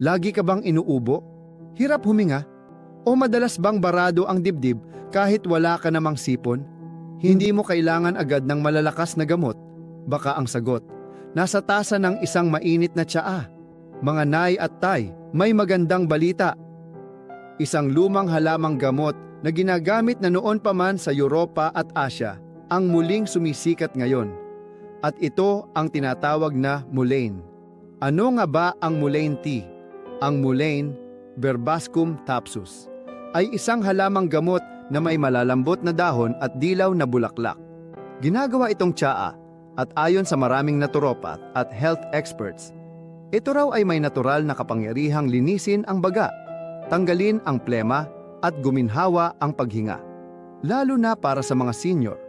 Lagi ka bang inuubo? Hirap huminga? O madalas bang barado ang dibdib kahit wala ka namang sipon? Hindi mo kailangan agad ng malalakas na gamot. Baka ang sagot, nasa tasa ng isang mainit na tsaa. Mga nay at tay, may magandang balita. Isang lumang halamang gamot na ginagamit na noon pa man sa Europa at Asya ang muling sumisikat ngayon. At ito ang tinatawag na mulane. Ano nga ba ang mulane tea? Ang mulane, Verbascum tapsus, ay isang halamang gamot na may malalambot na dahon at dilaw na bulaklak. Ginagawa itong tsaa at ayon sa maraming naturopath at health experts, ito raw ay may natural na kapangyarihang linisin ang baga, tanggalin ang plema at guminhawa ang paghinga. Lalo na para sa mga senior.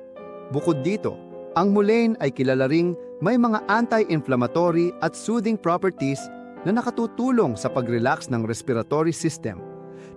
Bukod dito, ang mulane ay kilala ring may mga anti-inflammatory at soothing properties na nakatutulong sa pag-relax ng respiratory system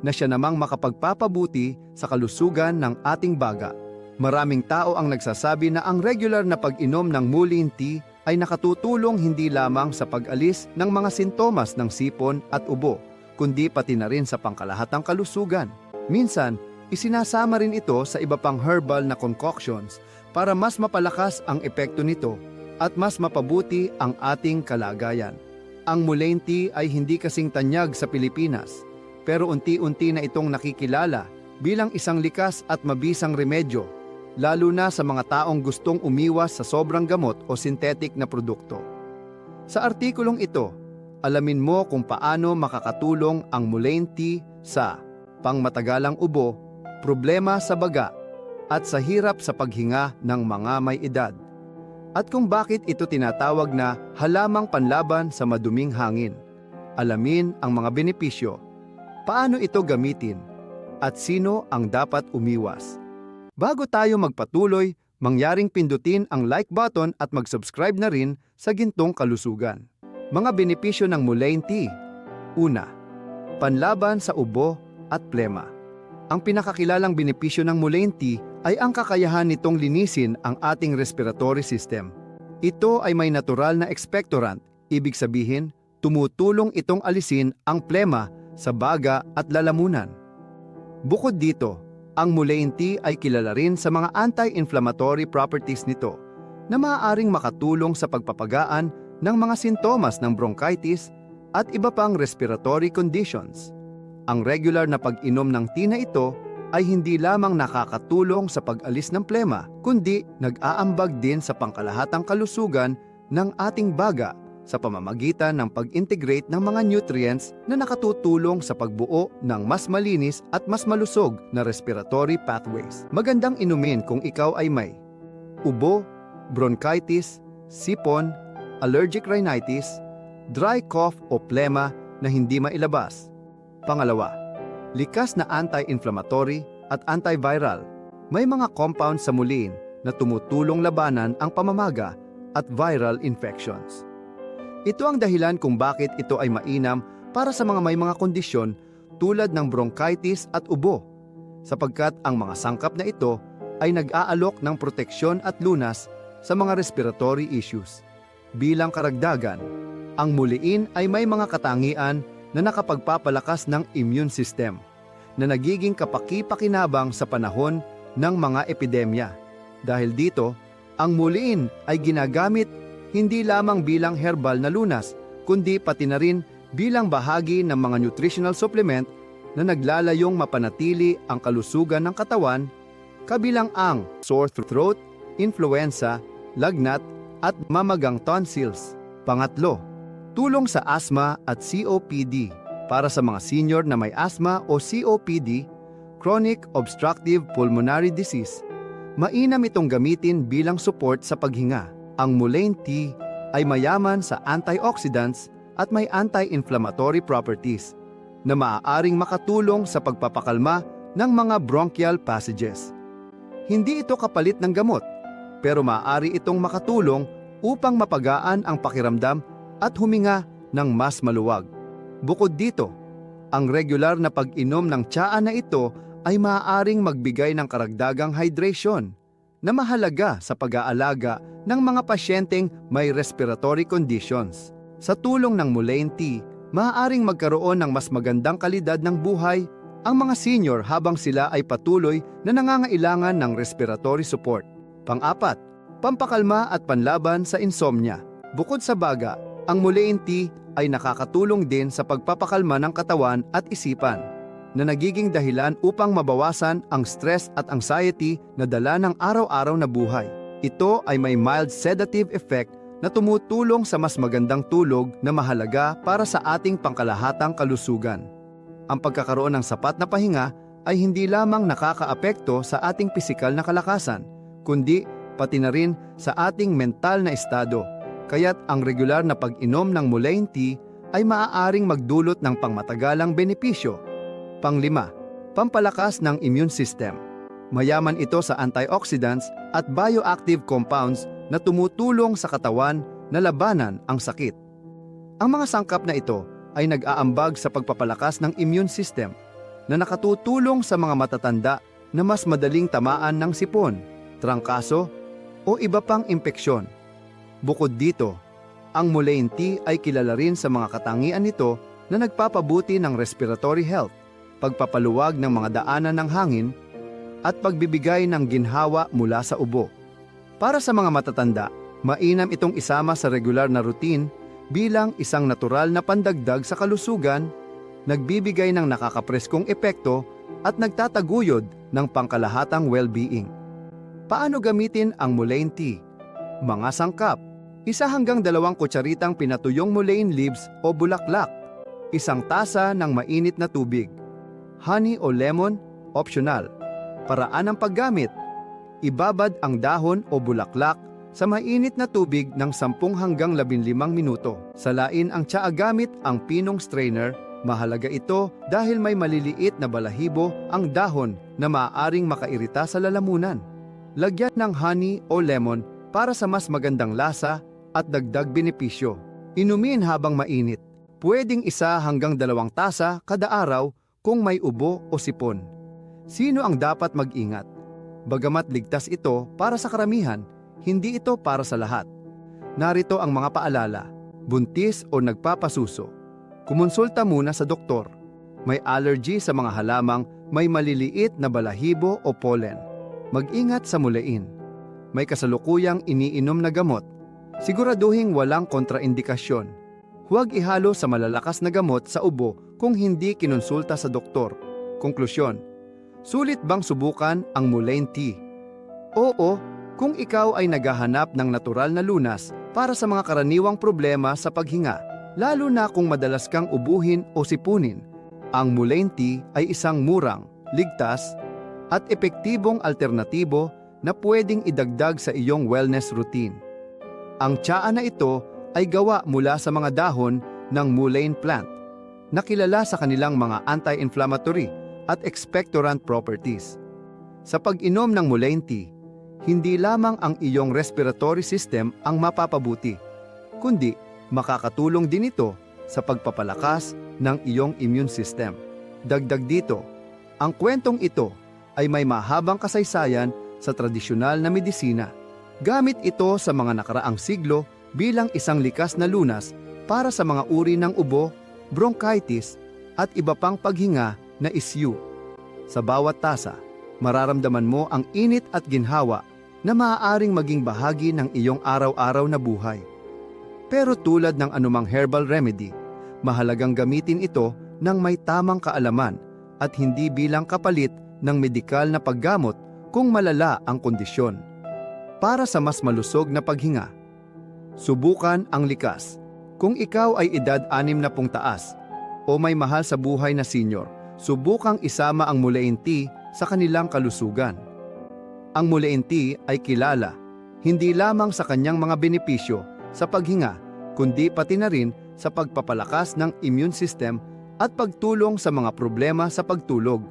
na siya namang makapagpapabuti sa kalusugan ng ating baga. Maraming tao ang nagsasabi na ang regular na pag-inom ng mullein tea ay nakatutulong hindi lamang sa pag-alis ng mga sintomas ng sipon at ubo, kundi pati na rin sa pangkalahatang kalusugan. Minsan, isinasama rin ito sa iba pang herbal na concoctions para mas mapalakas ang epekto nito at mas mapabuti ang ating kalagayan. Ang mullein tea ay hindi kasing tanyag sa Pilipinas, pero unti-unti na itong nakikilala bilang isang likas at mabisang remedyo, lalo na sa mga taong gustong umiwas sa sobrang gamot o synthetic na produkto. Sa artikulong ito, alamin mo kung paano makakatulong ang mullein tea sa pangmatagalang ubo, problema sa baga, at sa hirap sa paghinga ng mga may edad. At kung bakit ito tinatawag na halamang panlaban sa maduming hangin. Alamin ang mga benepisyo, paano ito gamitin, at sino ang dapat umiwas. Bago tayo magpatuloy, mangyaring pindutin ang like button at mag-subscribe na rin sa Gintong Kalusugan. Mga benepisyo ng mullein tea. Una, panlaban sa ubo at plema. Ang pinakakilalang benepisyo ng mullein tea ay ang kakayahan nitong linisin ang ating respiratory system. Ito ay may natural na expectorant, ibig sabihin, tumutulong itong alisin ang plema sa baga at lalamunan. Bukod dito, ang mullein tea ay kilala rin sa mga anti-inflammatory properties nito na maaaring makatulong sa pagpapagaan ng mga sintomas ng bronchitis at iba pang respiratory conditions. Ang regular na pag-inom ng tea na ito ay hindi lamang nakakatulong sa pag-alis ng plema, kundi nag-aambag din sa pangkalahatang kalusugan ng ating baga sa pamamagitan ng pag-integrate ng mga nutrients na nakatutulong sa pagbuo ng mas malinis at mas malusog na respiratory pathways. Magandang inumin kung ikaw ay may ubo, bronchitis, sipon, allergic rhinitis, dry cough o plema na hindi mailabas. Pangalawa, likas na anti-inflammatory at antiviral. May mga compound sa mulin na tumutulong labanan ang pamamaga at viral infections. Ito ang dahilan kung bakit ito ay mainam para sa mga may mga kondisyon tulad ng bronchitis at ubo, sapagkat ang mga sangkap na ito ay nag-aalok ng proteksyon at lunas sa mga respiratory issues. Bilang karagdagan, ang muliin ay may mga katangian na nakapagpapalakas ng immune system na nagiging kapaki-pakinabang sa panahon ng mga epidemya. Dahil dito, ang muliin ay ginagamit hindi lamang bilang herbal na lunas, kundi pati na rin bilang bahagi ng mga nutritional supplement na naglalayong mapanatili ang kalusugan ng katawan, kabilang ang sore throat, influenza, lagnat, at mamagang tonsils. Pangatlo, tulong sa asthma at COPD. Para sa mga senior na may asthma o COPD, chronic obstructive pulmonary disease, mainam itong gamitin bilang support sa paghinga. Ang mullein tea ay mayaman sa antioxidants at may anti-inflammatory properties na maaaring makatulong sa pagpapakalma ng mga bronchial passages. Hindi ito kapalit ng gamot, pero maaari itong makatulong upang mapagaan ang pakiramdam at huminga ng mas maluwag. Bukod dito, ang regular na pag-inom ng tsaa na ito ay maaaring magbigay ng karagdagang hydration na mahalaga sa pag-aalaga ng mga pasyenteng may respiratory conditions. Sa tulong ng mullein tea, maaaring magkaroon ng mas magandang kalidad ng buhay ang mga senior habang sila ay patuloy na nangangailangan ng respiratory support. Pang-apat, pampakalma at panlaban sa insomnia. Bukod sa baga, ang Mulein tea ay nakakatulong din sa pagpapakalma ng katawan at isipan na nagiging dahilan upang mabawasan ang stress at anxiety na dala ng araw-araw na buhay. Ito ay may mild sedative effect na tumutulong sa mas magandang tulog na mahalaga para sa ating pangkalahatang kalusugan. Ang pagkakaroon ng sapat na pahinga ay hindi lamang nakakaapekto sa ating pisikal na kalakasan, kundi pati na rin sa ating mental na estado. Kaya't ang regular na pag-inom ng Mulain Tea ay maaaring magdulot ng pangmatagalang benepisyo. Panglima, pampalakas ng immune system. Mayaman ito sa antioxidants at bioactive compounds na tumutulong sa katawan na labanan ang sakit. Ang mga sangkap na ito ay nag-aambag sa pagpapalakas ng immune system na nakatutulong sa mga matatanda na mas madaling tamaan ng sipon, trangkaso o iba pang impeksyon. Bukod dito, ang Mulain Tea ay kilala rin sa mga katangian nito na nagpapabuti ng respiratory health, pagpapaluwag ng mga daanan ng hangin, at pagbibigay ng ginhawa mula sa ubo. Para sa mga matatanda, mainam itong isama sa regular na routine bilang isang natural na pandagdag sa kalusugan, nagbibigay ng nakakapreskong epekto at nagtataguyod ng pangkalahatang well-being. Paano gamitin ang Mulain Tea? Mga sangkap. Isa hanggang dalawang kutsaritang pinatuyong Mulain leaves o bulaklak. Isang tasa ng mainit na tubig. Honey o lemon, optional. Paraan ng paggamit. Ibabad ang dahon o bulaklak sa mainit na tubig ng 10 hanggang 15 minuto. Salain ang tsaa gamit ang pinong strainer. Mahalaga ito dahil may maliliit na balahibo ang dahon na maaaring makairita sa lalamunan. Lagyan ng honey o lemon para sa mas magandang lasa at dagdag benepisyo. Inumin habang mainit. Pwedeng isa hanggang dalawang tasa kada araw kung may ubo o sipon. Sino ang dapat mag-ingat? Bagamat ligtas ito para sa karamihan, hindi ito para sa lahat. Narito ang mga paalala. Buntis o nagpapasuso. Kumonsulta muna sa doktor. May allergy sa mga halamang may maliliit na balahibo o pollen. Mag-ingat sa mulain. May kasalukuyang iniinom na gamot. Siguraduhing walang kontraindikasyon. Huwag ihalo sa malalakas na gamot sa ubo kung hindi kinonsulta sa doktor. Konklusyon, sulit bang subukan ang Mulain Tea? Oo, kung ikaw ay naghahanap ng natural na lunas para sa mga karaniwang problema sa paghinga, lalo na kung madalas kang ubuhin o sipunin, ang Mulain Tea ay isang murang, ligtas, at epektibong alternatibo na pwedeng idagdag sa iyong wellness routine. Ang tsaa na ito ay gawa mula sa mga dahon ng mullein plant, na kilala sa kanilang mga anti-inflammatory at expectorant properties. Sa pag-inom ng mullein tea, hindi lamang ang iyong respiratory system ang mapapabuti, kundi makakatulong din ito sa pagpapalakas ng iyong immune system. Dagdag dito, ang kwentong ito ay may mahabang kasaysayan sa tradisyonal na medisina. Gamit ito sa mga nakaraang siglo bilang isang likas na lunas para sa mga uri ng ubo, bronchitis, at iba pang paghinga na isyu. Sa bawat tasa, mararamdaman mo ang init at ginhawa na maaaring maging bahagi ng iyong araw-araw na buhay. Pero tulad ng anumang herbal remedy, mahalagang gamitin ito ng may tamang kaalaman at hindi bilang kapalit ng medikal na paggamot kung malala ang kondisyon. Para sa mas malusog na paghinga, subukan ang likas. Kung ikaw ay edad 6 na pung taas o may mahal sa buhay na senior, subukang isama ang Mulain Tea sa kanilang kalusugan. Ang Mulain Tea ay kilala hindi lamang sa kanyang mga benepisyo sa paghinga, kundi pati na rin sa pagpapalakas ng immune system at pagtulong sa mga problema sa pagtulog.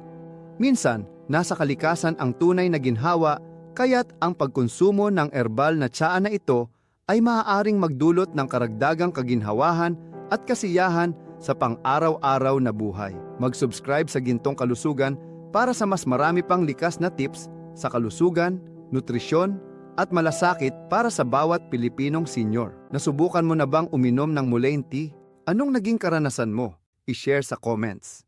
Minsan, nasa kalikasan ang tunay na ginhawa, kaya't ang pagkonsumo ng herbal na tsaa na ito ay maaaring magdulot ng karagdagang kaginhawahan at kasiyahan sa pang-araw-araw na buhay. Mag-subscribe sa Gintong Kalusugan para sa mas marami pang likas na tips sa kalusugan, nutrisyon, at malasakit para sa bawat Pilipinong senior. Nasubukan mo na bang uminom ng Mulain Tea? Anong naging karanasan mo? I-share sa comments.